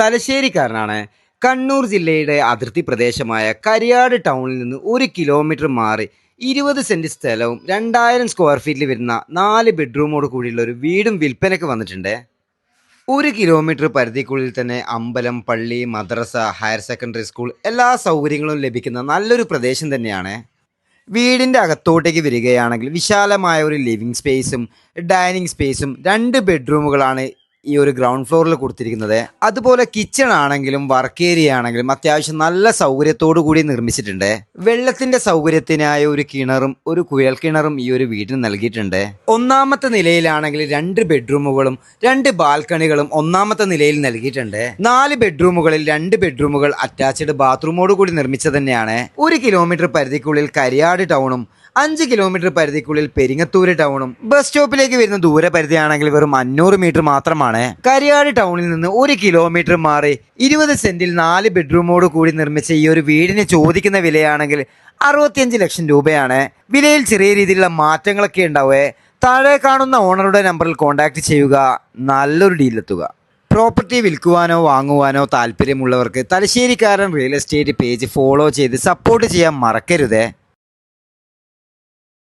തലശ്ശേരിക്കാരനാണ്. കണ്ണൂർ ജില്ലയുടെ അതിർത്തി പ്രദേശമായ കരിയാട് ടൗണിൽ നിന്ന് ഒരു കിലോമീറ്റർ മാറി ഇരുപത് സെന്റ് സ്ഥലവും രണ്ടായിരം സ്ക്വയർ ഫീറ്റിൽ വരുന്ന നാല് ബെഡ്റൂമോട് കൂടിയുള്ള ഒരു വീടും വിൽപ്പനയ്ക്ക് വന്നിട്ടുണ്ട്. ഒരു കിലോമീറ്റർ പരിധിക്കുള്ളിൽ തന്നെ അമ്പലം പള്ളി മദ്രസ ഹയർ സെക്കൻഡറി സ്കൂൾ എല്ലാ സൗകര്യങ്ങളും ലഭിക്കുന്ന നല്ലൊരു പ്രദേശം തന്നെയാണ്. വീടിന്റെ അകത്തോട്ടേക്ക് വരികയാണെങ്കിൽ വിശാലമായ ഒരു ലിവിങ് സ്പേസും ഡൈനിങ് സ്പേസും രണ്ട് ബെഡ്റൂമുകളാണ് ഈ ഒരു ഗ്രൗണ്ട് ഫ്ലോറിൽ കൊടുത്തിരിക്കുന്നത്. അതുപോലെ കിച്ചൺ ആണെങ്കിലും വർക്ക് ഏരിയ ആണെങ്കിലും അത്യാവശ്യം നല്ല സൗകര്യത്തോടു കൂടി നിർമ്മിച്ചിട്ടുണ്ട്. വെള്ളത്തിന്റെ സൗകര്യത്തിനായ ഒരു കിണറും ഒരു കുഴൽ കിണറും ഈ ഒരു വീടിന് നൽകിയിട്ടുണ്ട്. ഒന്നാമത്തെ നിലയിലാണെങ്കിൽ രണ്ട് ബെഡ്റൂമുകളും രണ്ട് ബാൽക്കണികളും ഒന്നാമത്തെ നിലയിൽ നൽകിയിട്ടുണ്ട്. നാല് ബെഡ്റൂമുകളിൽ രണ്ട് ബെഡ്റൂമുകൾ അറ്റാച്ച്ഡ് ബാത്റൂമോട് കൂടി നിർമ്മിച്ചത് തന്നെയാണ്. ഒരു കിലോമീറ്റർ പരിധിക്കുള്ളിൽ കരിയാട് ടൗണും അഞ്ച് കിലോമീറ്റർ പരിധിക്കുള്ളിൽ പെരിങ്ങത്തൂര് ടൗണും ബസ് സ്റ്റോപ്പിലേക്ക് വരുന്ന ദൂരപരിധിയാണെങ്കിൽ വെറും അഞ്ഞൂറ് മീറ്റർ മാത്രമാണ്. കരിയാട് ടൗണിൽ നിന്ന് ഒരു കിലോമീറ്റർ മാറി ഇരുപത് സെന്റിൽ നാല് ബെഡ്റൂമോട് കൂടി നിർമ്മിച്ച ഈ ഒരു വീടിന് ചോദിക്കുന്ന വിലയാണെങ്കിൽ അറുപത്തിയഞ്ച് ലക്ഷം രൂപയാണ്. വിലയിൽ ചെറിയ രീതിയിലുള്ള മാറ്റങ്ങളൊക്കെ ഉണ്ടാവേ. താഴെ കാണുന്ന ഓണറുടെ നമ്പറിൽ കോൺടാക്ട് ചെയ്യുക. നല്ലൊരു ഡീലെത്തുക പ്രോപ്പർട്ടി വിൽക്കുവാനോ വാങ്ങുവാനോ താല്പര്യമുള്ളവർക്ക് തലശ്ശേരിക്കാരൻ റിയൽ എസ്റ്റേറ്റ് പേജ് ഫോളോ ചെയ്ത് സപ്പോർട്ട് ചെയ്യാൻ മറക്കരുതേ.